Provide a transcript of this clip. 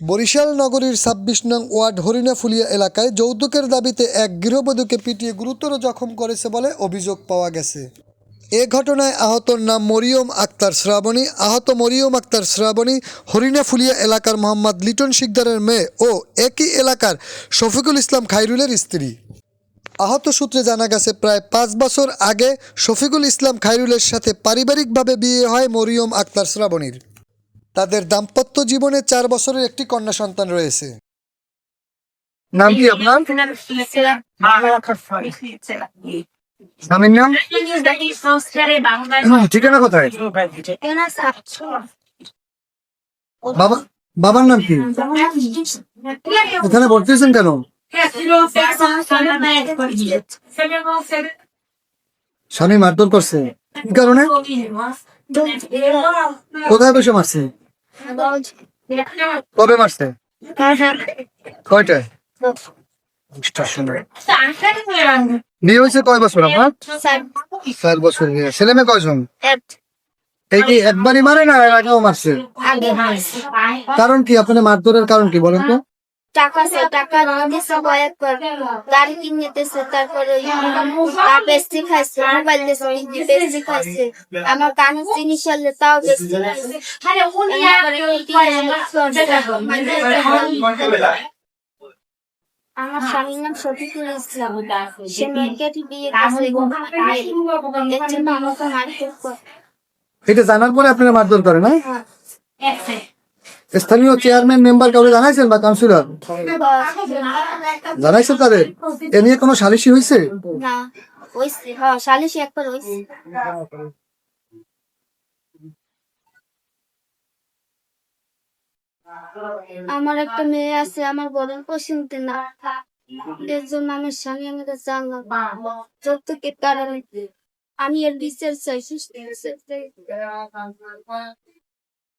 বরিশাল নগরীর ছাব্বিশ নং ওয়ার্ড হরিণাফুলিয়া এলাকায় যৌতুকের দাবিতে এক গৃহবধূকে পিটিয়ে গুরুতর জখম করেছে বলে অভিযোগ পাওয়া গেছে। এ ঘটনায় আহতর নাম মরিয়ম আক্তার শ্রাবণী, আহত মরিয়ম আক্তার শ্রাবণী হরিণাফুলিয়া এলাকার মোহাম্মদ লিটন শিকদারের মেয়ে ও একই এলাকার শফিকুল ইসলাম খাইরুলের স্ত্রী। আহত সূত্রে জানা গেছে, প্রায় পাঁচ বছর আগে শফিকুল ইসলাম খাইরুলের সাথে পারিবারিকভাবে বিয়ে হয় মরিয়ম আক্তার শ্রাবণীর। তাদের দাম্পত্য জীবনে চার বছরের একটি কন্যা সন্তান রয়েছে। নাম কি আপনার? নাম? ঠিকানা কোথায়? বাবা, বাবার নাম কি? এখানে ভর্তি হয়েছেন কেন? স্বামী মারধর করছে। কি কারণে? কোথায় বসে মারছে? কবে মারছে? কয় বছর চার ছেলে মেয়ে এই কি একবারই মারে না কারণ কি? আপনার মারধরের কারণ কি বলেন তো? টাকা সে টাকা দিছে কয়েক পর গাড়ি কিনে দিছে তারপরে তার বেশি খাইছে মোবাইল দিছে খাইছে আমার কানের জিনিস আনলে তাও বেশি আমার স্বামীর নাম শফিকুল ইসলাম। সে মেয়েকে বিয়ে করছে আমাকে এটা জানার পরে আপনারা মারধর করে না স্থানীয় চেয়ারম্যান মেম্বার কাউকে জানাইছেন বা কাউন্সিলর জানাইছেন তাদের? এ নিয়ে কোনো সালিশি হয়েছে হ্যাঁ আমার একটা মেয়ে আছে, আমার পছন্দ না। এর জন্য আমি স্বামী আমাকে জানলাম কারণে আমি এর বিচার চাই, সুস্থ।